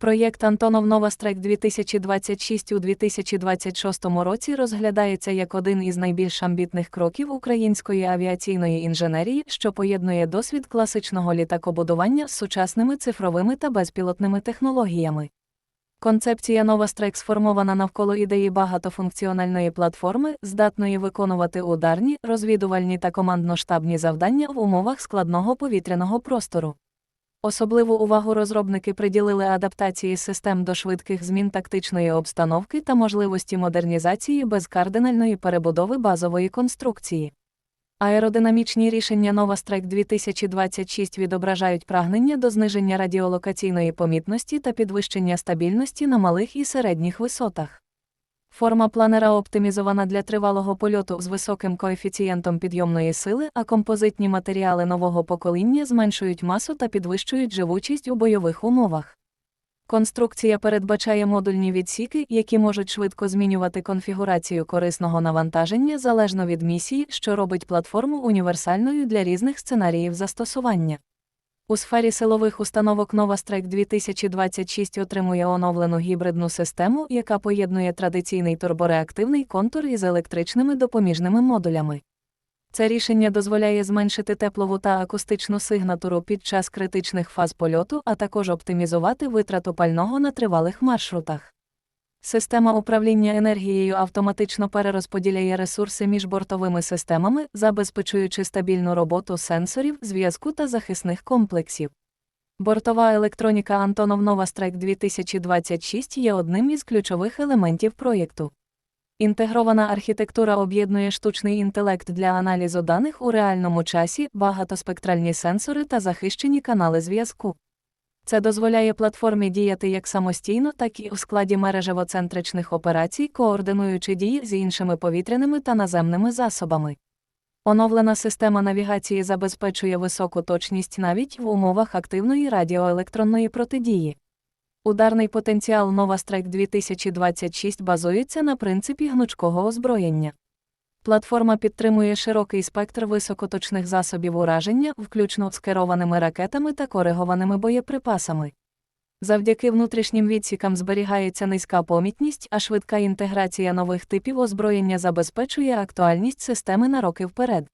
Проєкт Антонов Новастрек 2026 у 2026 році розглядається як один із найбільш амбітних кроків української авіаційної інженерії, що поєднує досвід класичного літакобудування з сучасними цифровими та безпілотними технологіями. Концепція Новастрек сформована навколо ідеї багатофункціональної платформи, здатної виконувати ударні, розвідувальні та командно-штабні завдання в умовах складного повітряного простору. Особливу увагу розробники приділили адаптації систем до швидких змін тактичної обстановки та можливості модернізації без кардинальної перебудови базової конструкції. Аеродинамічні рішення Новастрек 2026 відображають прагнення до зниження радіолокаційної помітності та підвищення стабільності на малих і середніх висотах. Форма планера оптимізована для тривалого польоту з високим коефіцієнтом підйомної сили, а композитні матеріали нового покоління зменшують масу та підвищують живучість у бойових умовах. Конструкція передбачає модульні відсіки, які можуть швидко змінювати конфігурацію корисного навантаження залежно від місії, що робить платформу універсальною для різних сценаріїв застосування. У сфері силових установок NovaStrike 2026 отримує оновлену гібридну систему, яка поєднує традиційний турбореактивний контур із електричними допоміжними модулями. Це рішення дозволяє зменшити теплову та акустичну сигнатуру під час критичних фаз польоту, а також оптимізувати витрату пального на тривалих маршрутах. Система управління енергією автоматично перерозподіляє ресурси між бортовими системами, забезпечуючи стабільну роботу сенсорів, зв'язку та захисних комплексів. Бортова електроніка Антонов Новастрек 2026 є одним із ключових елементів проєкту. Інтегрована архітектура об'єднує штучний інтелект для аналізу даних у реальному часі, багатоспектральні сенсори та захищені канали зв'язку. Це дозволяє платформі діяти як самостійно, так і у складі мережевоцентричних операцій, координуючи дії з іншими повітряними та наземними засобами. Оновлена система навігації забезпечує високу точність навіть в умовах активної радіоелектронної протидії. Ударний потенціал Новастрек 2026 базується на принципі гнучкого озброєння. Платформа підтримує широкий спектр високоточних засобів ураження, включно з керованими ракетами та коригованими боєприпасами. Завдяки внутрішнім відсікам зберігається низька помітність, а швидка інтеграція нових типів озброєння забезпечує актуальність системи на роки вперед.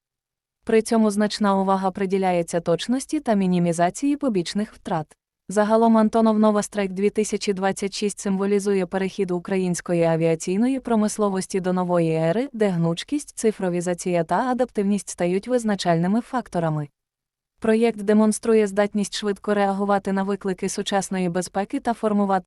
При цьому значна увага приділяється точності та мінімізації побічних втрат. Загалом Антонов Новастрайк 2026 символізує перехід української авіаційної промисловості до нової ери, де гнучкість, цифровізація та адаптивність стають визначальними факторами. Проєкт демонструє здатність швидко реагувати на виклики сучасної безпеки та формувати